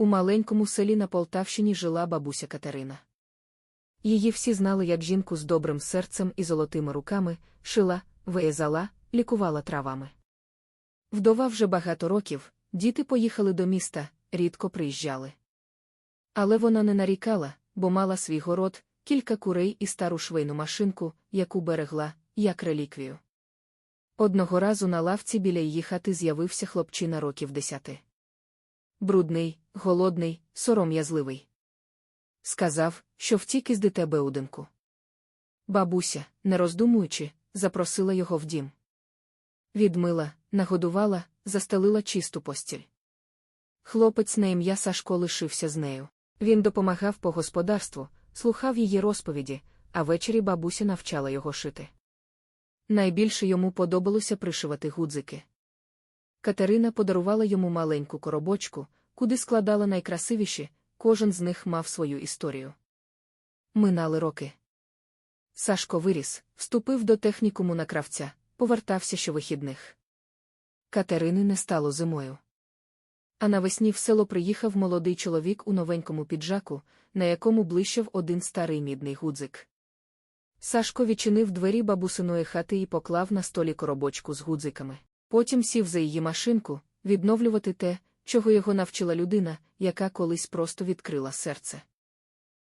У маленькому селі на Полтавщині жила бабуся Катерина. Її всі знали як жінку з добрим серцем і золотими руками, шила, виязала, лікувала травами. Вдова вже багато років, діти поїхали до міста, рідко приїжджали. Але вона не нарікала, бо мала свій город, кілька курей і стару швейну машинку, яку берегла, як реліквію. Одного разу на лавці біля її хати з'явився хлопчина років десяти. Брудний, голодний, сором'язливий. Сказав, що втік із дите Беуденку. Бабуся, не роздумуючи, запросила його в дім. Відмила, нагодувала, застелила чисту постіль. Хлопець на ім'я Сашко лишився з нею. Він допомагав по господарству, слухав її розповіді, а ввечері бабуся навчала його шити. Найбільше йому подобалося пришивати гудзики. Катерина подарувала йому маленьку коробочку, куди складала найкрасивіші, кожен з них мав свою історію. Минали роки. Сашко виріс, вступив до технікуму на кравця, повертався щовихідних. Катерини не стало зимою. А навесні в село приїхав молодий чоловік у новенькому піджаку, на якому блищав один старий мідний гудзик. Сашко відчинив двері бабусиної хати і поклав на столі коробочку з гудзиками. Потім сів за її машинку, відновлювати те, чого його навчила людина, яка колись просто відкрила серце.